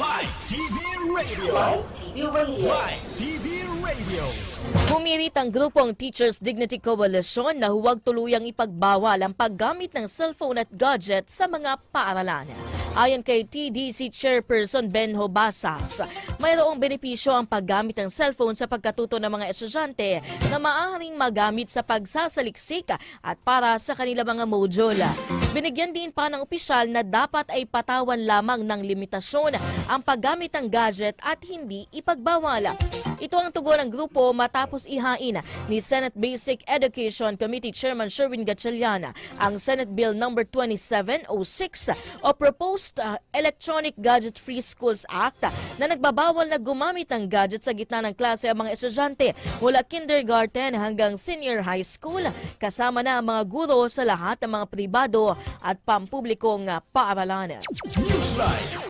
Live TV Radio. Live TV Radio. Live TV Radio. Pumilit ang grupong Teachers Dignity Coalition na huwag tuluyang ipagbawal ang paggamit ng cellphone at gadget sa mga paaralan. Ayon kay TDC Chairperson Ben Hobasas, mayroong benepisyo ang paggamit ng cellphone sa pagkatuto ng mga estudyante na maaaring magamit sa pagsasaliksik at para sa kanila mga module. Binigyan din pa ng opisyal na dapat ay patawan lamang ng limitasyon ang paggamit ng gadget at hindi ipagbawala. Ito ang tugon ng grupo matapos ihain ni Senate Basic Education Committee Chairman Sherwin Gatchalian ang Senate Bill No. 2706 o Proposed uh, Electronic Gadget Free Schools Act na nagbabawal na gumamit ng gadget sa gitna ng klase ang mga estudyante mula kindergarten hanggang senior high school kasama na ang mga guro sa lahat ng mga pribado at pampublikong paaralan. Newsline.